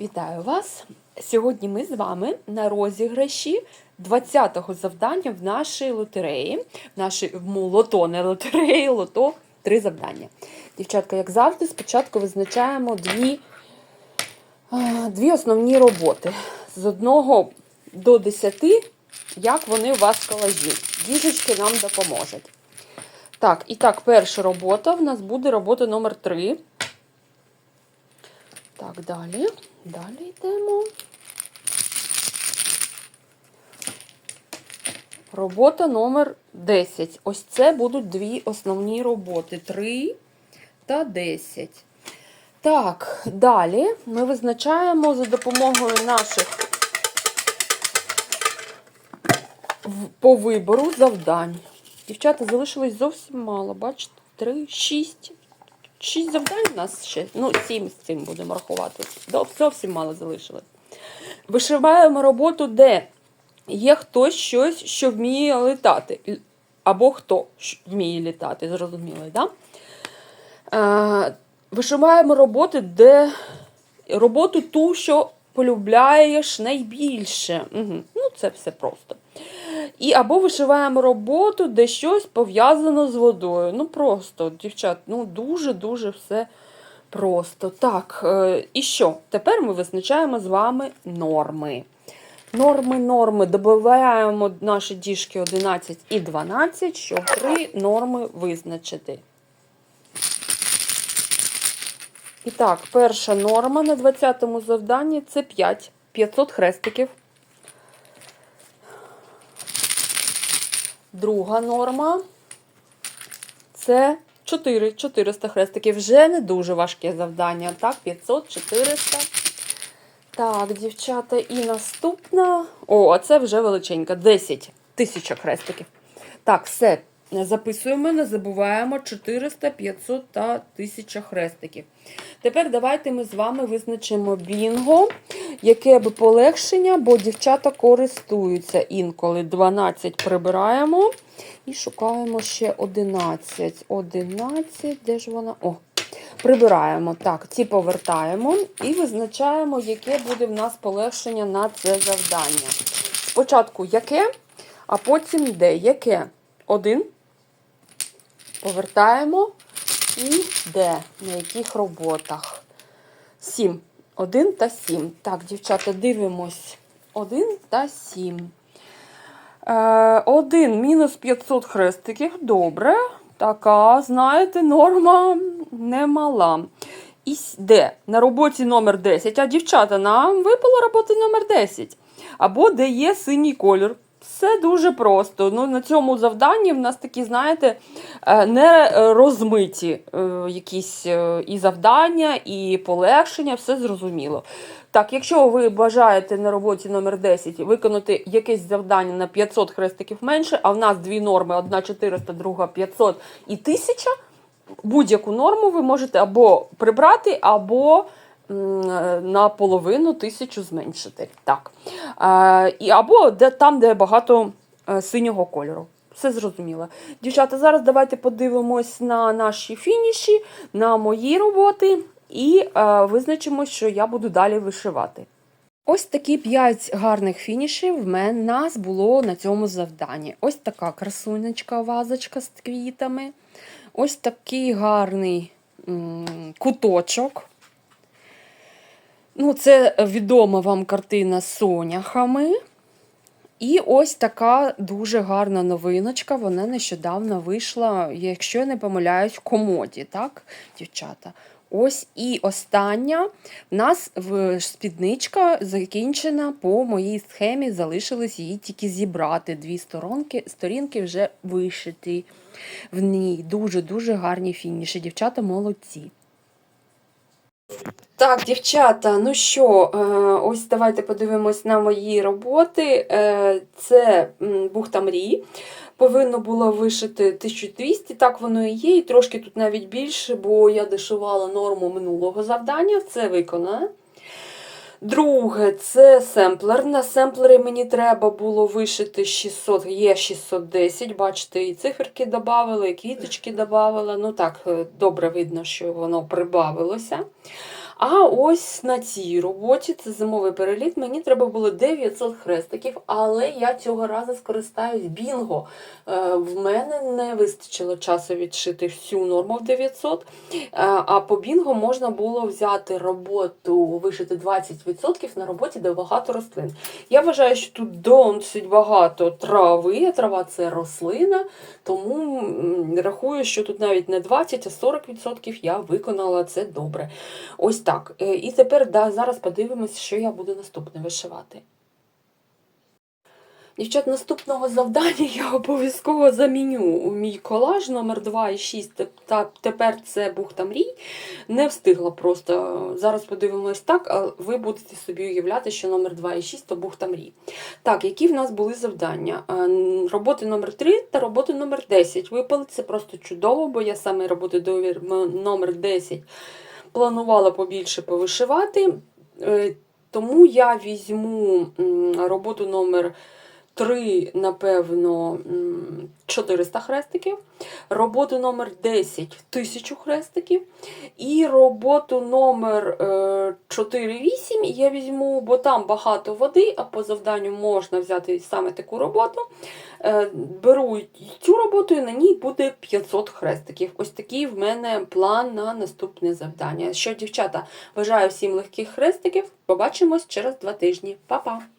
Вітаю вас! Сьогодні ми з вами на розіграші 20-го завдання в нашій лотереї. В нашій в лото, не лотереї, лото три завдання. Дівчатка, як завжди, спочатку визначаємо дві, дві основні роботи. З 1 до 10, як вони у вас в колажі. Діжечки нам допоможуть. Так, і так, перша робота в нас буде робота номер 3. Так, далі. Далі йдемо. Робота номер 10. Ось це будуть дві основні роботи: 3 та 10. Так, далі ми визначаємо за допомогою наших по вибору завдань. Дівчата залишилось зовсім мало. Бачите, 3, 6. Шість завдань у нас ще. Ну, сім з цим будемо рахувати. Зовсім мало залишилось. Вишиваємо роботу, де є хтось щось, що вміє літати. Або хто вміє літати, зрозуміло? Да? Е, вишиваємо роботи, де роботу ту, що полюбляєш найбільше. Угу. Ну, це все просто. І або вишиваємо роботу, де щось пов'язано з водою. Ну просто, дівчат, ну дуже-дуже все просто. Так, е, і що? Тепер ми визначаємо з вами норми. Норми, норми. Добавляємо наші діжки 11 і 12, щоб три норми визначити. І так, перша норма на 20-му завданні це 5. 500 хрестиків. Друга норма це 4, 400 хрестиків. Вже не дуже важке завдання. Так, 500, 400. Так, дівчата, і наступна. О, а це вже величенька. 10 тисяч хрестиків. Так, все. Записуємо, не забуваємо 400, 500 та 1000 хрестиків. Тепер давайте ми з вами визначимо бінго, яке би полегшення, бо дівчата користуються інколи 12 прибираємо і шукаємо ще 11. 11, де ж вона? О, прибираємо. Так, ці повертаємо і визначаємо, яке буде в нас полегшення на це завдання. Спочатку яке, а потім де. Яке? Один. Повертаємо. І де? На яких роботах? 7. 1 та 7. Так, дівчата, дивимось. 1 та 7. Е, 1 мінус 500 хрестиків. Добре. Така, знаєте, норма немала. І де? На роботі номер 10. А дівчата, нам випала робота номер 10. Або де є синій колір. Все дуже просто. Ну, на цьому завданні в нас такі, знаєте, е, не розмиті е, якісь е, і завдання, і полегшення, все зрозуміло. Так, якщо ви бажаєте на роботі номер 10 виконати якесь завдання на 500 хрестиків менше, а в нас дві норми: одна 400, друга 500 і 1000, будь-яку норму ви можете або прибрати, або на половину тисячу зменшити. Так. Або там, де багато е, синього кольору. Все зрозуміло. Дівчата, зараз давайте подивимось на наші фініші, на мої роботи і е, визначимо, що я буду далі вишивати. Ось такі 5 гарних фінішів в мене нас було на цьому завданні. Ось така красунечка, вазочка з квітами. Ось такий гарний м, куточок. Ну, це відома вам картина з соняхами. І ось така дуже гарна новиночка. Вона нещодавно вийшла, якщо я не помиляюсь, в комоді, так, дівчата? Ось і остання. В нас спідничка закінчена по моїй схемі. Залишилось її тільки зібрати. Дві сторонки, сторінки вже вишиті в ній. Дуже-дуже гарні фініші. Дівчата молодці. Так, дівчата, ну що, е, ось давайте подивимось на мої роботи. Е, Це бухта мрії. Повинно було вишити 1200, так воно і є, і трошки тут навіть більше, бо я дешивала норму минулого завдання, це виконано. Друге, це семплер. На семплері мені треба було вишити 600, є 610, бачите, і циферки додавали, і квіточки додавали. Ну так, е, добре видно, що воно прибавилося. А ось на цій роботі, це зимовий переліт, мені треба було 900 хрестиків, але я цього разу скористаюсь бінго. Е, В мене не вистачило часу відшити всю норму в 900, е, а по бінго можна було взяти роботу, вишити 20% на роботі, де багато рослин. Я вважаю, що тут досить багато трави, трава це рослина, тому рахую, що тут навіть не 20, а 40% я виконала це добре. Ось так. Е, І тепер да, зараз подивимось, що я буду наступне вишивати. Дівчат, наступного завдання я обов'язково заміню мій колаж номер 2 і 6. Та тепер це бухта мрій. Не встигла просто. Зараз подивимось так, а ви будете собі уявляти, що номер 2 і 6 то бухта мрій. Так, які в нас були завдання? Е, Роботи номер 3 та роботи номер 10. Випали це просто чудово, бо я саме роботи номер 10 планувала побільше повишивати. Е, Тому я візьму роботу номер 3, напевно, 400 хрестиків, роботу номер 10 1000 хрестиків, і роботу номер е, 4-8 я візьму, бо там багато води, а по завданню можна взяти саме таку роботу. Е, Беру цю роботу і на ній буде 500 хрестиків. Ось такий в мене план на наступне завдання. Що, дівчата, бажаю всім легких хрестиків. Побачимось через два тижні. Па-па!